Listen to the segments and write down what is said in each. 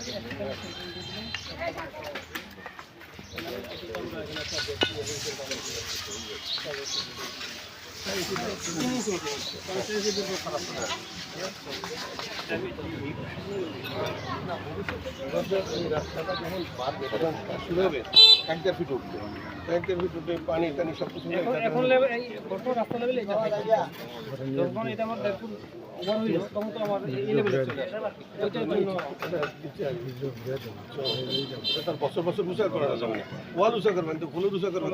Thank you. রাস্তাটা যখন তখন শুরু হবে এক দেড় ফিট উঠবে এক দেড় ফিট উঠবে পানি হয়ে বছর বছর উঁচা করা যাবে ওয়াল উঁচা করবেন তো ফুলের উঁচা করবেন।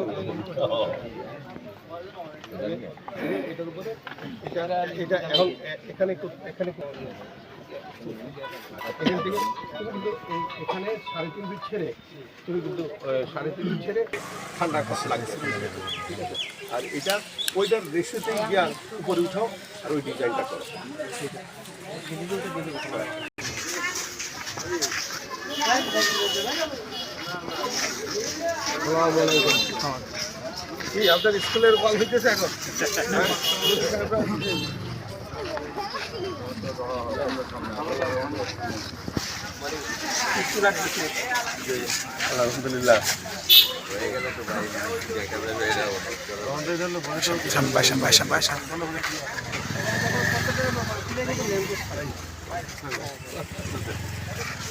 এখন সাড়ে তিন ফিট ছেড়ে তুমি কিন্তু সাড়ে তিন ফিট ছেড়ে ঠান্ডা কাছে ঠিক আছে? আর এটা, ওইটার রেসিতে গিয়া উপরে উঠাও আর ওই ডিজাইনটা করো। কি আপনার স্কুলের কল হইতেছে এখন। আলহামদুলিল্লাহ।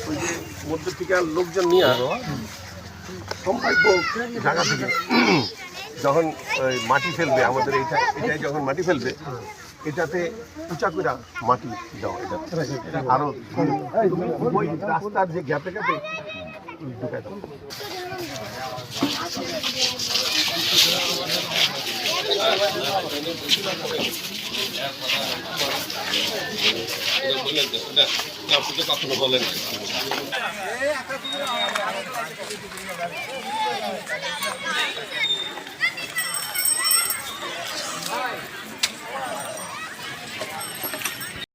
ওই যে মধ্য থেকে লোকজন নিয়ে সম্ভাব্য জায়গা থেকে। যখন মাটি ফেলবে, আমাদের এইটা, এটাই যখন মাটি ফেলবে, এটাতে উঁচা করে মাটি দাও এটা। আরও ওই রাস্তার যে গ্যাপে গ্যাপে ঢুকাই দাও All right.